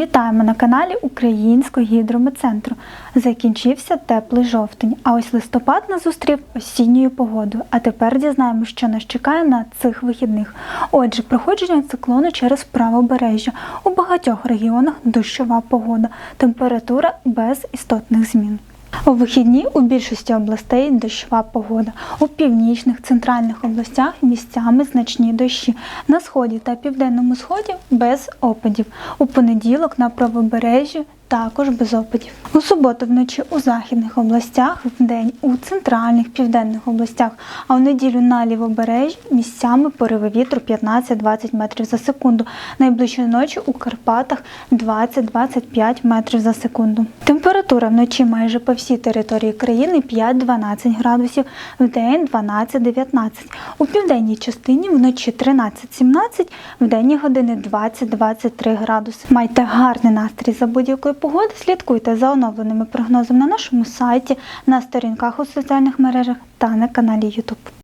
Вітаємо на каналі Українського гідрометцентру. Закінчився теплий жовтень, а ось листопад нас зустрів осінньою погодою. А тепер дізнаємося, що нас чекає на цих вихідних. Отже, проходження циклону через правобережжя. У багатьох регіонах дощова погода, температура без істотних змін. У вихідні у більшості областей дощова погода. У північних центральних областях місцями значні дощі. На сході та південному сході без опадів. У понеділок на правобережжі також без опадів. У суботу вночі у західних областях, вдень у центральних південних областях, а в неділю на лівобережжі місцями пориви вітру 15-20 метрів за секунду. Найближчої ночі у Карпатах 20-25 метрів за секунду. Температура вночі майже по всій території країни 5-12 градусів, вдень 12-19. У південній частині вночі 13-17, в денні години 20-23 градуси. Майте гарний настрій за будь-якої погоди. Слідкуйте за оновленими прогнозами на нашому сайті, на сторінках у соціальних мережах та на каналі YouTube.